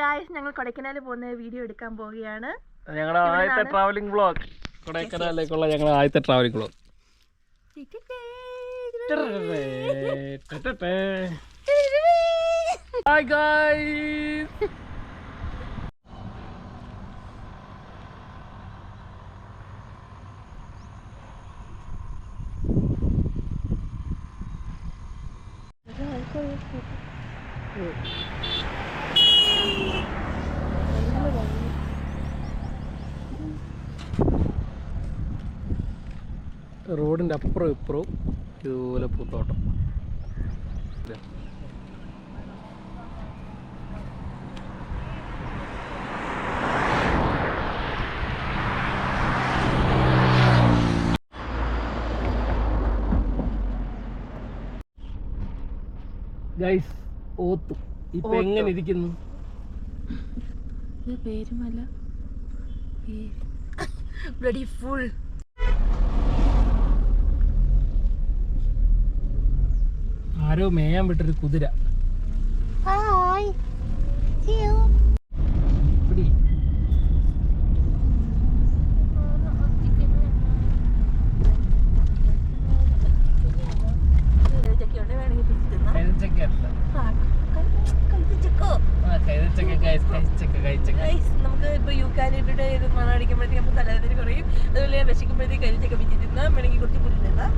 Guys ഞങ്ങൾ കൊടൈക്കനാൽ പോകുന്ന video എടുക്കാൻ പോവുകയാണ്. ഞങ്ങളുടെ ആദ്യത്തെ ട്രാവലിംഗ് ബ്ലോഗ് കൊടൈക്കനാലിലേക്കുള്ള ഞങ്ങളുടെ ആദ്യത്തെ ട്രാവലിംഗ് ബ്ലോഗ് ഹായ് ഗായ്സ് റോഡിന്റെ അപ്പുറം ഇപ്പുറവും ഇതുപോലെ പൂത്തോട്ടം? ഗൈസ് ഓത്തു. ഇപ്പൊ എങ്ങനെ ഇരിക്കുന്നു? പേരുമല്ല ബ്ലഡി ഫുൾ ആരോ മേയാൻ വിട്ടൊരു കുതിര. നമുക്ക് ഇപ്പൊ യൂക്കാലിയുടെ ഇത് മണടിക്കുമ്പോഴത്തേക്ക് നമുക്ക് തലവേദന കുറയും. അതുപോലെ വിശക്കുമ്പോഴത്തേക്ക് കരിച്ചൊക്കെ വെച്ചിരുന്ന വേണമെങ്കിൽ കുറച്ച് ഇഷ്ടം